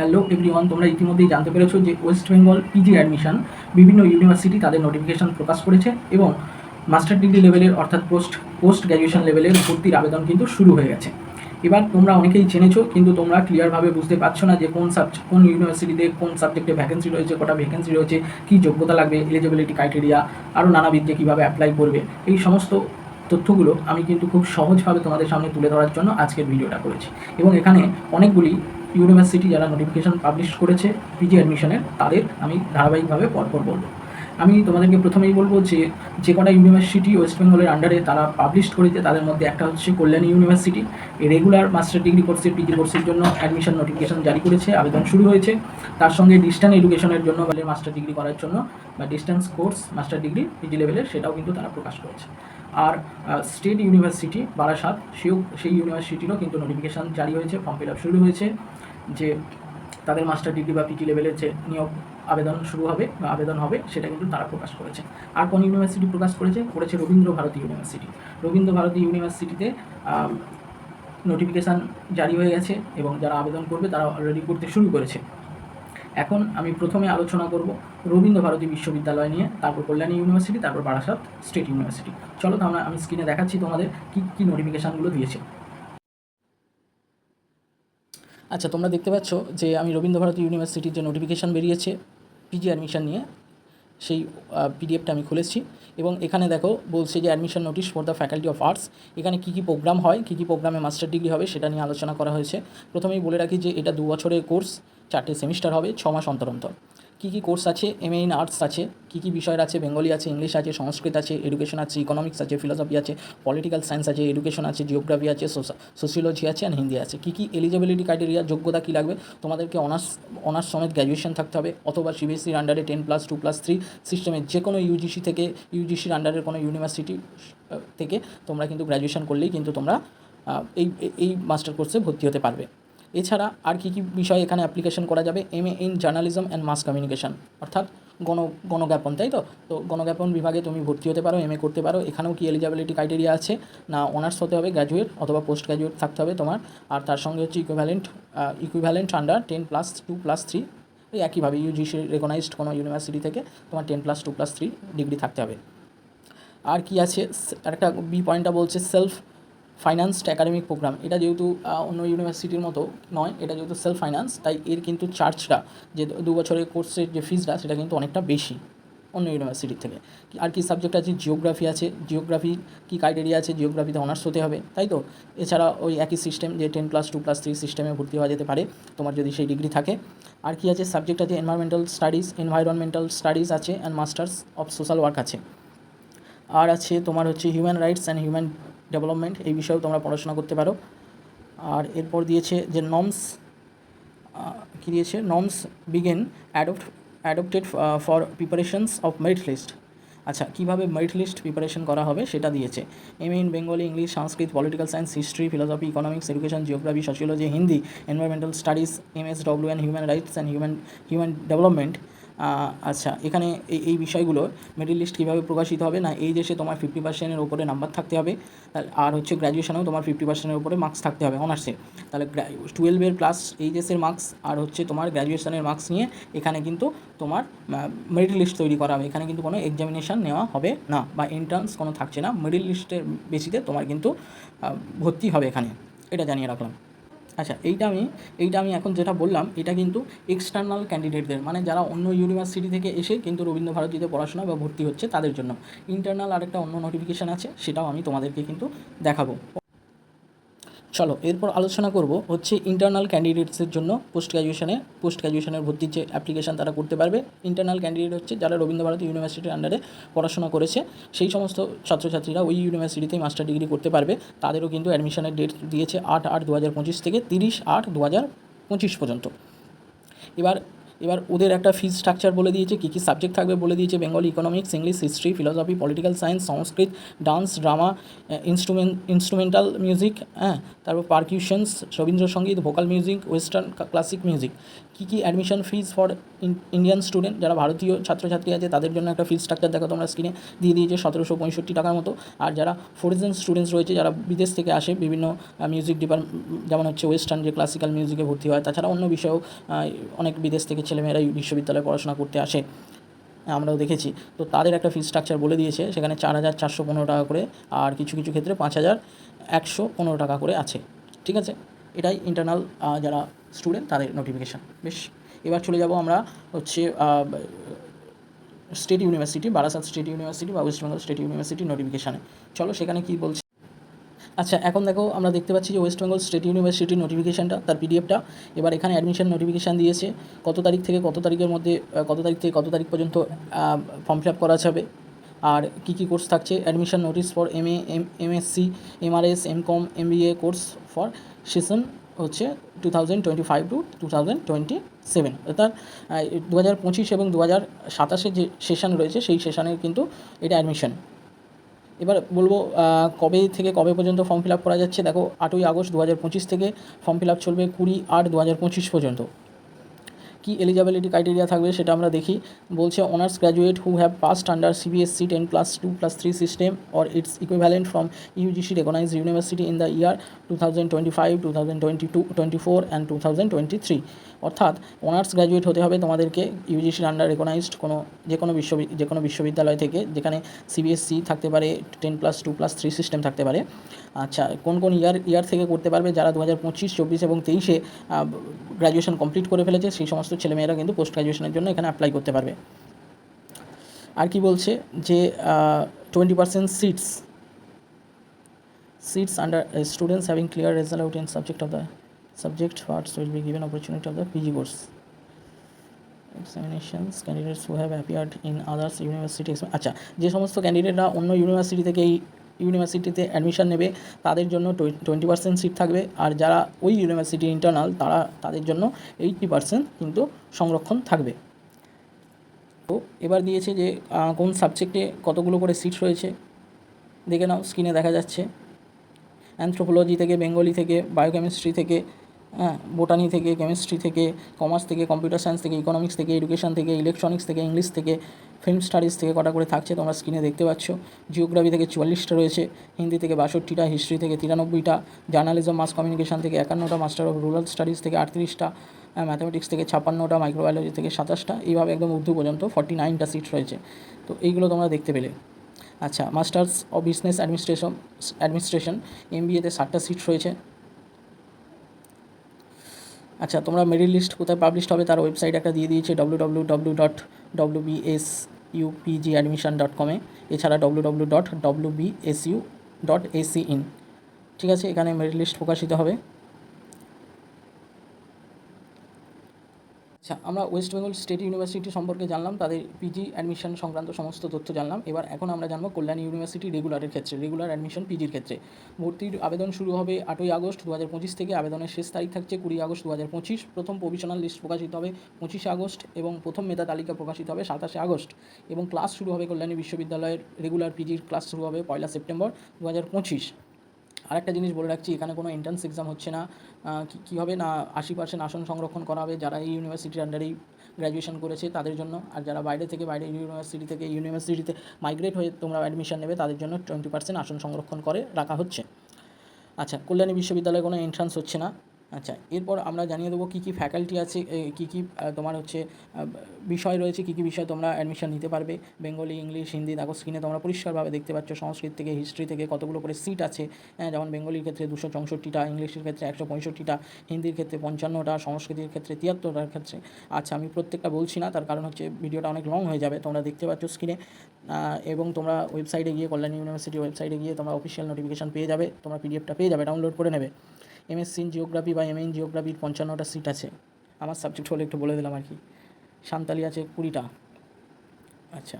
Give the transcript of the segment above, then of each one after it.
Hello everyone তোমরা ইতিমধ্যেই জানতে পেরেছ যে ওয়েস্ট বেঙ্গল পিজি অ্যাডমিশন বিভিন্ন ইউনিভার্সিটি তাদের নোটিফিকেশন প্রকাশ করেছে এবং মাস্টার ডিগ্রি লেভেলের অর্থাৎ পোস্ট পোস্ট গ্র্যাজুয়েশন লেভেলের ভর্তির আবেদন কিন্তু শুরু হয়ে গেছে। এবার তোমরা অনেকেই জেনেছো, কিন্তু তোমরা ক্লিয়ারভাবে বুঝতে পারছ না যে কোন সাবজেক্ট কোন ইউনিভার্সিটিতে কোন সাবজেক্টে ভ্যাকেন্সি রয়েছে, কটা ভ্যাকেন্সি রয়েছে, কী যোগ্যতা লাগবে এলিজিবিলিটি ক্রাইটেরিয়া আরও নানাবিধ যে কীভাবে অ্যাপ্লাই করবে, এই সমস্ত তথ্যগুলো আমি কিন্তু খুব সহজভাবে তোমাদের সামনে তুলে ধরার জন্য আজকের ভিডিওটা করেছি। এবং এখানে অনেকগুলি ইউনিভার্সিটি যারা নোটিফিকেশন পাবলিশ করেছে পিজি অ্যাডমিশনের তাদের আমি ধারাবাহিকভাবে পরপর বলব। আমি তোমাদেরকে প্রথমেই বলব যে যে কটা ইউনিভার্সিটি ওয়েস্ট বেঙ্গলের আন্ডারে তারা পাবলিশ করেছে, তাদের মধ্যে একটা হচ্ছে Kalyani university regular master degree কোর্সের পিজি কোর্সের জন্য অ্যাডমিশন নোটিফিকেশন জারি করেছে, আবেদন শুরু হয়েছে। তার সঙ্গে ডিস্ট্যান্স এডুকেশনের জন্য বলে মাস্টার ডিগ্রি করার জন্য বা distance course master degree PG লেভেলের সেটাও কিন্তু তারা প্রকাশ করেছে। আর স্টেট ইউনিভার্সিটি বারাসাত, সেও, সেই ইউনিভার্সিটিরও কিন্তু নোটিফিকেশান জারি হয়েছে ফর্ম ফিল আপ শুরু হয়েছে, যে তাদের মাস্টার ডিগ্রি বা পিটি লেভেলের যে নিয়োগ আবেদন শুরু হবে বা আবেদন হবে, সেটা কিন্তু তারা প্রকাশ করেছে। আর কোন ইউনিভার্সিটি প্রকাশ করেছে? করেছে রবীন্দ্র ভারতী ইউনিভার্সিটি রবীন্দ্র ভারতী ইউনিভার্সিটিতে নোটিফিকেশান জারি হয়ে গেছে এবং যারা আবেদন করবে, তারা অলরেডি করতে শুরু করেছে। এখন আমি প্রথমে আলোচনা করব রবীন্দ্র ভারতী বিশ্ববিদ্যালয় নিয়ে, তারপর কল্যাণী ইউনিভার্সিটি, তারপর বারাসাত স্টেট ইউনিভার্সিটি। চলো তাহলে আমি স্ক্রিনে দেখাচ্ছি তোমাদের কী কী নোটিফিকেশানগুলো দিয়েছে। আচ্ছা তোমরা দেখতে পাচ্ছ যে আমি রবীন্দ্রভারতী ইউনিভার্সিটির যে নোটিফিকেশান বেরিয়েছে পিজি অ্যাডমিশন নিয়ে, সেই পিডিএফটা আমি খুলেছি। এবং এখানে দেখো, বলছে যে admission notice for the faculty of arts এখানে কী কী প্রোগ্রাম হয়, কী কী প্রোগ্রামে মাস্টার ডিগ্রি হবে, সেটা নিয়ে আলোচনা করা হয়েছে। প্রথমেই বলে রাখি যে এটা দু বছরের কোর্স চারটে সেমিস্টার হবে, ছ মাস অন্তর অন্তর। কী কী কোর্স আছে? এম ইন আর্টস আছে, কী কী বিষয়ের আছে? বেঙ্গলি আছে, ইংলিশ আছে, সংস্কৃত আছে এডুকেশন আছে ইকোনমিক্স আছে ফিলোসফি আছে পলিটিক্যাল সায়েন্স আছে এডুকেশন আছে জিওগ্রাফি আছে সোসিওলজি আছে অ্যান্ড হিন্দি আছে। কী কী এলিজিবিলিটি ক্রাইটেরিয়া যোগ্যতা কী লাগবে? তোমাদেরকে অনার্স অনার্স সমেত গ্র্যাজুয়েশন থাকতে হবে। অথবা সিবিএসসির আন্ডারে ten plus two plus three সিস্টেমের যে কোনো ইউজিসি থেকে ইউজিসির আন্ডারের কোনো ইউনিভার্সিটি থেকে তোমরা কিন্তু গ্র্যাজুয়েশন করলেই কিন্তু তোমরা এই এই মাস্টার কোর্সে ভর্তি হতে পারবে। এছাড়া আর কী কী বিষয় এখানে অ্যাপ্লিকেশন করা যাবে? M A in journalism and mass communication অর্থাৎ গণ, গণজ্ঞাপন, তাই তো? তো গণজ্ঞাপন বিভাগে তুমি ভর্তি হতে পারো এম এ করতে পারো। এখানেও কি এলিজিবিলিটি ক্রাইটেরিয়া আছে? না অনার্স হতে হবে গ্র্যাজুয়েট অথবা পোস্ট গ্র্যাজুয়েট থাকতে হবে তোমার। আর তার সঙ্গে হচ্ছে equivalent equivalent under ten plus two plus three ওই একইভাবে ইউজিসি রেকগনাইজড কোনো ইউনিভার্সিটি থেকে তোমার ten plus two plus three degree থাকতে হবে। আর কি আছে? একটা বি পয়েন্টটা বলছে সেলফ ফাইন্যান্সড অ্যাকাডেমিক প্রোগ্রাম এটা যেহেতু অন্য ইউনিভার্সিটির মতো নয়, এটা যেহেতু সেলফ ফাইন্যান্স তাই এর কিন্তু চার্জটা যে দু বছরের কোর্সের যে ফিজটা সেটা কিন্তু অনেকটা বেশি অন্য ইউনিভার্সিটির থেকে। আর কি সাবজেক্ট আছে? জিওগ্রাফি আছে। জিওগ্রাফি কী ক্রাইটেরিয়া আছে? জিওগ্রাফিতে অনার্স হতে হবে, তাই তো? এছাড়া ওই একই সিস্টেম যে ten plus two plus three সিস্টেমে ভর্তি হওয়া যেতে পারে, তোমার যদি সেই ডিগ্রি থাকে। আর কি আছে? সাবজেক্ট আছে এনভায়রনমেন্টাল স্টাডিজ এনভায়রনমেন্টাল স্টাডিজ আছে and masters of social work আছে। আর আছে তোমার হচ্ছে human rights and human development এই বিষয়েও তোমরা পড়াশোনা করতে পারো। আর এরপর দিয়েছে যে নমস কী দিয়েছে? Norms begin adopt adopted for preparations of merit list আচ্ছা কীভাবে মেরিট লিস্ট প্রিপারেশন করা হবে সেটা দিয়েছে। M in Bengali English Sanskrit political science history philosophy economics education geography sociology Hindi environmental studies M S W and human rights and human human development আচ্ছা এখানে এই এই বিষয়গুলো মিডিল লিস্ট কীভাবে প্রকাশিত হবে? না, এই দেশে তোমার ফিফটি পার্সেন্টের উপরে নাম্বার থাকতে হবে আর হচ্ছে গ্র্যাজুয়েশনেও তোমার ফিফটি পার্সেন্টের উপরে মার্কস থাকতে হবে অনার্সে তাহলে টুয়েলভের প্লাস এইচএসের মার্কস আর হচ্ছে তোমার গ্র্যাজুয়েশনের মার্কস নিয়ে এখানে কিন্তু তোমার মেরিট লিস্ট তৈরি করা হবে। এখানে কিন্তু কোনো এক্সামিনেশান নেওয়া হবে না বা এন্ট্রান্স কোনো থাকছে না। মিডিল লিস্টের বেসিতে তোমার কিন্তু ভর্তি হবে এখানে। এটা জানিয়ে রাখলাম। আচ্ছা এইটা আমি এইটা আমি এখন যেটা বললাম, এটা কিন্তু এক্সটার্নাল ক্যান্ডিডেটদের মানে যারা অন্য ইউনিভার্সিটি থেকে এসে কিন্তু রবীন্দ্র ভারতীতে পড়াশোনা বা ভর্তি হচ্ছে তাদের জন্য। ইন্টারনাল আরেকটা অন্য নোটিফিকেশান আছে, সেটাও আমি তোমাদেরকে কিন্তু দেখাবো। চলো, এরপর আলোচনা করব হচ্ছে ইন্টারনাল ক্যান্ডিডেটসের জন্য পোস্ট গ্র্যাজুয়েশনে পোস্ট গ্র্যাজুয়েশনের ভর্তির যে অ্যাপ্লিকেশান তারা করতে পারবে। ইন্টারনাল ক্যান্ডিডেট হচ্ছে যারা রবীন্দ্রভারতী ইউনিভার্সিটির আন্ডারে পড়াশোনা করেছে, সেই সমস্ত ছাত্রছাত্রীরা ওই ইউনিভার্সিটিতেই মাস্টার ডিগ্রি করতে পারবে। তাদেরও কিন্তু অ্যাডমিশনের ডেট দিয়েছে আট আট দু থেকে তিরিশ আট দু পঁচিশ পর্যন্ত। এবার এবার ওদের একটা ফিজ স্ট্রাকচার বলে দিয়েছে, কী কী সাবজেক্ট থাকবে বলে দিয়েছে Bengali economics English history philosophy political science Sanskrit dance drama instrument instrumental music হ্যাঁ তারপর percussions Rabindrasangeet vocal music western classic music key key admission fees for Indian student যারা ভারতীয় ছাত্রছাত্রী আছে, তাদের জন্য একটা ফিজ স্ট্রাকচার দেখো তোমরা স্ক্রিনে দিয়ে দিয়েছে সতেরোশো পঁয়ষট্টি টাকার মতো। আর যারা ফরেন স্টুডেন্টস রয়েছে, যারা বিদেশ থেকে আসে, বিভিন্ন মিউজিক ডিপার্ট যেমন হচ্ছে ওয়েস্টার্ন যে ক্লাসিক্যাল মিউজিকে ভর্তি হয়, তাছাড়া অন্য বিষয়েও অনেক বিদেশ থেকে ছেলেমেয়েরা বিশ্ববিদ্যালয়ে পড়াশোনা করতে আসে, আমরাও দেখেছি। তো তাদের একটা ফিজ স্ট্রাকচার বলে দিয়েছে, সেখানে চার হাজার চারশো পনেরো টাকা করে আর কিছু কিছু ক্ষেত্রে পাঁচ হাজার একশো পনেরো টাকা করে আছে। ঠিক আছে? এটাই ইন্টারনাল যারা স্টুডেন্ট তাদের নোটিফিকেশান বেশ, এবার চলে যাব আমরা হচ্ছে state university Barasat state university বা ওয়েস্ট বেঙ্গল স্টেট ইউনিভার্সিটি নোটিফিকেশানে চলো সেখানে কী বলছে? আচ্ছা এখন দেখো আমরা দেখতে পাচ্ছি যে ওয়েস্ট বেঙ্গল স্টেট ইউনিভার্সিটির নোটিফিকেশানটা তার পিডিএফটা এবার এখানে অ্যাডমিশন নোটিফিকেশান দিয়েছে, কত তারিখ থেকে কত তারিখের মধ্যে কত তারিখ থেকে কত তারিখ পর্যন্ত ফর্ম ফিল আপ করা যাবে। আর কী কী কোর্স থাকছে? Admission notice for M A M MRS M S M com M B A course for session হচ্ছে two thousand twenty five to two thousand twenty seven অর্থাৎ দু হাজার পঁচিশ এবং দু হাজার সাতাশে যে সেশন রয়েছে, সেই সেশনের কিন্তু এটা অ্যাডমিশন এবার বলব কবে থেকে কবে পর্যন্ত ফর্ম ফিল আপ করা যাচ্ছে? দেখো, আটই আগস্ট দু হাজার পঁচিশ থেকে ফর্ম ফিল আপ চলবে কুড়ি আট দু হাজার পঁচিশ পর্যন্ত। কি এলিজিবিলিটি ক্রাইটেরিয়া থাকবে সেটা আমরা দেখি। বলছে honours graduate who have passed under CBSE ten plus two plus three system or its equivalent from UGC recognised university in the year two thousand twenty five two thousand twenty two twenty four and two thousand twenty three অর্থাৎ honours graduate হতে হবে তোমাদেরকে ইউজিসির under recognized কোনো, যে কোনো বিশ্ববি, যে কোনো বিশ্ববিদ্যালয় থেকে, যেখানে সিবিএসসি থাকতে পারে ten plus two plus three system থাকতে পারে। আচ্ছা কোন কোন ইয়ার ইয়ার থেকে করতে পারবে যারা দু হাজার পঁচিশ, চব্বিশ এবং তেইশে গ্র্যাজুয়েশন কমপ্লিট করে ফেলেছে, সেই সমস্ত ছেলেমেয়েরা কিন্তু পোস্ট গ্রাজুয়েশনের জন্য এখানে অ্যাপ্লাই করতে পারবে। আর কি বলছে যে twenty percent seats seats under students having clear result in subject of the subject parts will be given opportunity of the PG course examinations candidates who have appeared in others university আচ্ছা যে সমস্ত ক্যান্ডিডেটরা অন্য university থেকে এই ইউনিভার্সিটিতে admission নেবে, তাদের জন্য টোয়েন্টি পার্সেন্ট সিট থাকবে। আর যারা ওই ইউনিভার্সিটি ইন্টারনাল তারা তাদের জন্য এইটটি পার্সেন্ট কিন্তু সংরক্ষণ থাকবে। তো এবার দিয়েছে যে কোন সাবজেক্টে কতগুলো করে সিট রয়েছে? দেখে নাও স্ক্রিনে দেখা যাচ্ছে। অ্যানথ্রোপোলজি থেকে বেঙ্গলি থেকে বায়োকেমিস্ট্রি থেকে হ্যাঁ বোটানি থেকে কেমিস্ট্রি থেকে কমার্স থেকে কম্পিউটার সায়েন্স থেকে ইকোনমিক্স থেকে এডুকেশন থেকে ইলেকট্রনিক্স থেকে ইংলিশ থেকে ফিল্ম স্টাডিজ থেকে কটা করে থাকছে তোমরা স্ক্রিনে দেখতে পাচ্ছ। জিওগ্রাফি থেকে চুয়াল্লিশটা রয়েছে, হিন্দি থেকে বাষট্টিটা হিস্ট্রি থেকে তিরানব্বইটা জার্নালিজম মাস কমিউনিকেশন থেকে একান্নটা মাস্টার অফ রুরাল স্টাডিজ থেকে আটত্রিশটা ম্যাথামেটিক্স থেকে ছাপ্পান্নটা মাইক্রোবায়োলজি থেকে সাতাশটা, এইভাবে একদম উর্দু পর্যন্ত ফর্টি নাইনটা সিট রয়েছে। তো এইগুলো তোমরা দেখতে পেলে। আচ্ছা masters of business administration administration M বিএতে ষাটটা সিট রয়েছে। আচ্ছা তোমরা মেরিট লিস্ট কোথায় পাবলিশ হবে তার ওয়েবসাইট একটা দিয়ে দিয়েছে W W W dot W B S U P G admission dot কমে এছাড়া W W dot W U dot AC in ঠিক আছে, এখানে মেরিট লিস্ট প্রকাশিত হবে। আচ্ছা আমরা ওয়েস্ট বেঙ্গল স্টেট ইউনিভার্সিটি সম্পর্কে জানলাম, তাদের পিজি অ্যাডমিশন সংক্রান্ত সমস্ত তথ্য জানলাম। এবার এখন আমরা জানব কল্যাণী ইউনিভার্সিটি রেগুলারের ক্ষেত্রে রেগুলার অ্যাডমিশন পিজির ক্ষেত্রে। ভর্তির আবেদন শুরু হবে আটই আগস্ট দু হাজার পঁচিশ থেকে, আবেদনের শেষ তারিখ থাকছে কুড়ি আগস্ট দু হাজার পঁচিশ। প্রথম প্রভিশনাল লিস্ট প্রকাশিত হবে পঁচিশে আগস্ট এবং প্রথম মেধা তালিকা প্রকাশিত হবে সাতাশে আগস্ট। এবং ক্লাস শুরু হবে কল্যাণী বিশ্ববিদ্যালয়ের রেগুলার পিজির ক্লাস শুরু হবে পয়লা সেপ্টেম্বর দু হাজার পঁচিশ। আরেকটা জিনিস বলে রাখছি, এখানে কোনো এন্ট্রান্স এক্সাম হচ্ছে না। কি- হবে না, আশি পার্সেন্ট আসন সংরক্ষণ করা হবে। যারা এই ইউনিভার্সিটির আন্ডারেই গ্র্যাজুয়েশন করেছে, তাদের জন্য। আর যারা বাইরে থেকে, বাইরে ইউনিভার্সিটি থেকে ইউনিভার্সিটিতে মাইগ্রেট হয়ে তোমরা অ্যাডমিশন নেবে, তাদের জন্য টোয়েন্টি পার্সেন্ট আসন সংরক্ষণ করে রাখা হচ্ছে। আচ্ছা কল্যাণী বিশ্ববিদ্যালয়ে কোনো এন্ট্রান্স হচ্ছে না। আচ্ছা এরপর আমরা জানিয়ে দেবো কী কী ফ্যাকাল্টি আছে কী কী তোমার হচ্ছে বিষয় রয়েছে, কী কী বিষয় তোমরা অ্যাডমিশন নিতে পারবে। বেঙ্গলি, ইংলিশ, হিন্দি, দেখো স্ক্রিনে তোমরা পরিষ্কারভাবে দেখতে পাচ্ছ, সংস্কৃত থেকে হিস্ট্রি থেকে কতগুলো করে সিট আছে। হ্যাঁ যেমন বেঙ্গলির ক্ষেত্রে দুশো চৌষট্টিটা, ইংলিশের ক্ষেত্রে একশো পঁয়ষট্টিটা, হিন্দির ক্ষেত্রে পঞ্চান্নটা, সংস্কৃতির ক্ষেত্রে তিয়াত্তরটার ক্ষেত্রে। আচ্ছা আমি প্রত্যেকটা বলছি না, তার কারণ হচ্ছে ভিডিওটা অনেক লং হয়ে যাবে, তোমরা দেখতে পাচ্ছ স্ক্রিনে এবং তোমরা ওয়েবসাইটে গিয়ে, কল্যাণ ইউনিভার্সিটি ওয়েবসাইটে গিয়ে তোমরা অফিসিয়াল নোটিফিকেশন পেয়ে যাবে, তোমরা পিডিএফটা পেয়ে যাবে ডাউনলোড করে নেবে। এমএসসি ইন জিওগ্রাফি বা এম ইন জিওগ্রাফির পঞ্চান্নটা সিট আছে। আমার সাবজেক্ট হলে একটু বলে দিলাম আর কি। সান্তালি আছে কুড়িটা। আচ্ছা।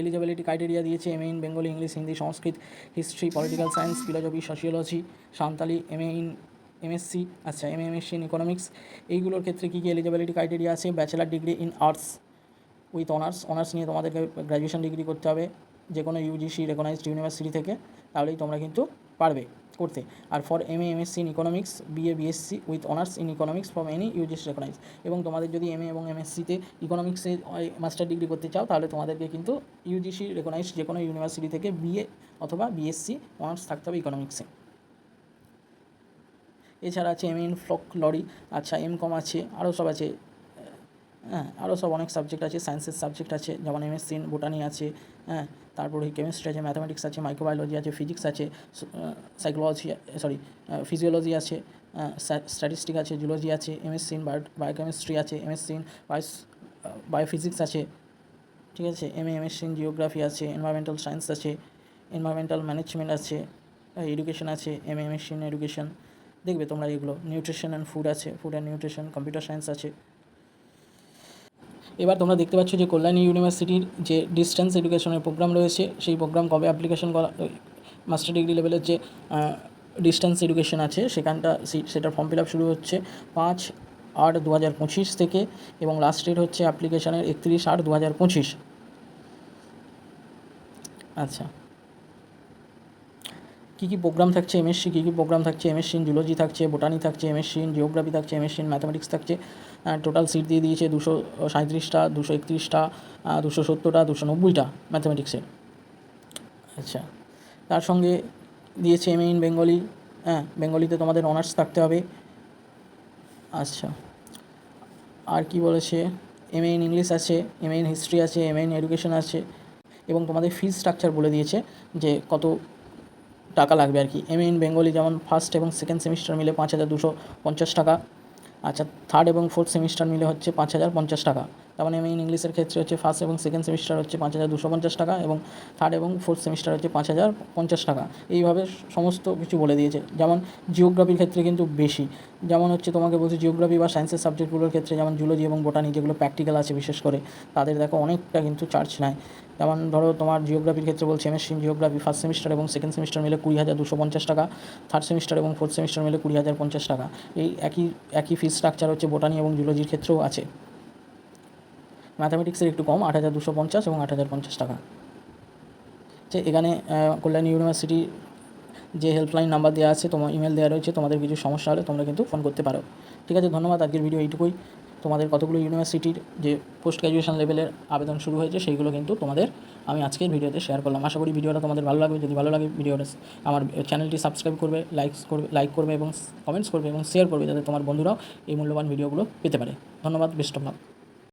এলিজিবিলিটি ক্রাইটেরিয়া দিয়েছে M in Bengali English Hindi Sanskrit history political science philosophy sociology Santali M in MSc আচ্ছা এম এমএসসি ইন ইকোনমিক্স এইগুলোর ক্ষেত্রে কী কী এলিজিবিলিটি ক্রাইটেরিয়া আছে? Bachelor degree in arts with honours honours নিয়ে তোমাদেরকে গ্র্যাজুয়েশন ডিগ্রি করতে হবে। যে কোনো ইউজিসি রেকগনাইজড ইউনিভার্সিটি থেকে। তাহলেই তোমরা কিন্তু পারবে। করতে। আর for M A MSc in economics BA BSc with honours in economics from any UGC recognise এবং তোমাদের যদি এম এ এবং এমএসসিতে ইকোনমিক্সে মাস্টার ডিগ্রি করতে চাও, তাহলে তোমাদেরকে কিন্তু ইউজিসি রেকগনাইজড যে কোনো ইউনিভার্সিটি থেকে বিএ অথবা বিএসসি অনার্স থাকতে হবে ইকোনমিক্সে এছাড়া আছে এম ইন ফ্লক লরি আচ্ছা এম কম আছে আরও সব আছে। হ্যাঁ আরও সব অনেক সাবজেক্ট আছে সায়েন্সের সাবজেক্ট আছে, যেমন এমএসসি বোটানি আছে হ্যাঁ তারপরে কেমিস্ট্রি আছে ম্যাথামেটিক্স আছে মাইক্রোবায়োলজি আছে ফিজিক্স আছে সাইকোলজি সরি ফিজিওলজি আছে স্ট্যাটিস্টিক আছে জুলজি আছে এমএসসি বায়ো বায়োকেমিস্ট্রি আছে এমএসসি বায়োস বায়োফিজিক্স আছে, ঠিক আছে এম এমএসসি জিওগ্রাফি আছে এনভায়রনমেন্টাল সায়েন্স আছে এনভায়রনমেন্টাল ম্যানেজমেন্ট আছে এডুকেশন আছে এম এমএসসি এডুকেশন দেখবে তোমরা এগুলো নিউট্রিশন অ্যান্ড ফুড আছে food and nutrition computer science আছে এবার তোমরা দেখতে পাচ্ছ যে কল্যাণী ইউনিভার্সিটির যে ডিস্টেন্স এডুকেশনের প্রোগ্রাম রয়েছে, সেই প্রোগ্রাম কবে অ্যাপ্লিকেশন করা মাস্টার ডিগ্রি লেভেলের যে ডিস্টেন্স এডুকেশন আছে, সেখানটা সেটার ফর্ম ফিল আপ শুরু হচ্ছে পাঁচ আট দু হাজার পঁচিশ থেকে এবং লাস্ট ডেট হচ্ছে অ্যাপ্লিকেশনের একত্রিশ আট দু হাজার পঁচিশ। আচ্ছা। কী কী প্রোগ্রাম থাকছে এমএসসি কী কী প্রোগ্রাম থাকছে এমএসসি জুলজি থাকছে বোটানি থাকছে এমএসসি জিওগ্রাফি থাকছে এমএসসি ম্যাথামেটিক্স থাকছে টোটাল সিট দিয়ে দিয়েছে দুশো সাঁত্রিশটা দুশো একত্রিশটা দুশো সত্তরটা, দুশো নব্বইটা ম্যাথামেটিক্সের আচ্ছা তার সঙ্গে দিয়েছে এম ইন বেঙ্গলি হ্যাঁ বেঙ্গলিতে তোমাদের অনার্স থাকতে হবে। আচ্ছা আর কি বলেছে? এম ইন ইংলিশ আছে এম ইন হিস্ট্রি আছে এম ইন এডুকেশন আছে, এবং তোমাদের ফিজ স্ট্রাকচার বলে দিয়েছে যে কত টাকা লাগবে আর কি। এম ইন বেঙ্গলি যেমন ফার্স্ট এবং সেকেন্ড সেমিস্টার মিলে পাঁচ হাজার দুশো পঞ্চাশ টাকা। আচ্ছা থার্ড এবং ফোর্থ সেমিস্টার মিলে হচ্ছে পাঁচ হাজার পঞ্চাশ টাকা। তার মানে এম ইন ইংলিশের ক্ষেত্রে হচ্ছে ফার্স্ট এবং সেকেন্ড সেমিস্টার হচ্ছে পাঁচ হাজার দুশো পঞ্চাশ টাকা এবং থার্ড এবং ফোর্থ সেমিস্টার হচ্ছে পাঁচ হাজার পঞ্চাশ টাকা। এইভাবে সমস্ত কিছু বলে দিয়েছে। যেমন জিওগ্রাফির ক্ষেত্রে কিন্তু বেশি। যেমন হচ্ছে তোমাকে বলছে জিওগ্রাফি বা সায়েন্সের সাবজেক্টগুলোর ক্ষেত্রে যেমন জুলজি এবং বোটানি যেগুলো প্র্যাকটিক্যাল আছে বিশেষ করে, তাদের দেখো অনেকটা কিন্তু চার্জ নেয়। যেমন ধরো তোমার জিওগ্রাফির ক্ষেত্রে বলছে এমএসসি জিওগ্রাফি ফার্স্ট সেমিস্টার এবং সেকেন্ড সেমিস্টার মিলে কুড়ি হাজার দুশো পঞ্চাশ টাকা থার্ড সেমিস্টার এবং ফোর্থ সেমিস্টার মিলে কুড়ি হাজার পঞ্চাশ টাকা। এই একই একই ফিস স্ট্রাকচার হচ্ছে বোটানি এবং জুলজির ক্ষেত্রেও আছে। ম্যাথামেটিক্সের একটু কম, আট হাজার দুশো পঞ্চাশ এবং আট হাজার পঞ্চাশ টাকা। যে এখানে কল্যাণী ইউনিভার্সিটি যে হেল্পলাইন নাম্বার দেওয়া আছে, তোমার ইমেল দেওয়া রয়েছে, তোমাদের কিছু সমস্যা হলে তোমরা কিন্তু ফোন করতে পারো। ঠিক আছে, ধন্যবাদ, আজকের ভিডিও এইটুকুই। তোমাদের কতগুলো ইউনিভার্সিটির যে পোস্ট গ্র্যাজুয়েশন লেভেলের আবেদন শুরু হয়েছে, সেইগুলো কিন্তু তোমাদের আমি আজকের ভিডিওতে শেয়ার করলাম। আশা করি ভিডিওটা তোমাদের ভালো লাগবে। যদি ভালো লাগে ভিডিওটা, আমার চ্যানেলটি সাবস্ক্রাইব করবে লাইকস করবে লাইক করবে এবং কমেন্টস করবে এবং শেয়ার করবে, যাতে তোমার বন্ধুরাও এই মূল্যবান ভিডিওগুলো পেতে পারে। ধন্যবাদ বেস্ট অফ লাক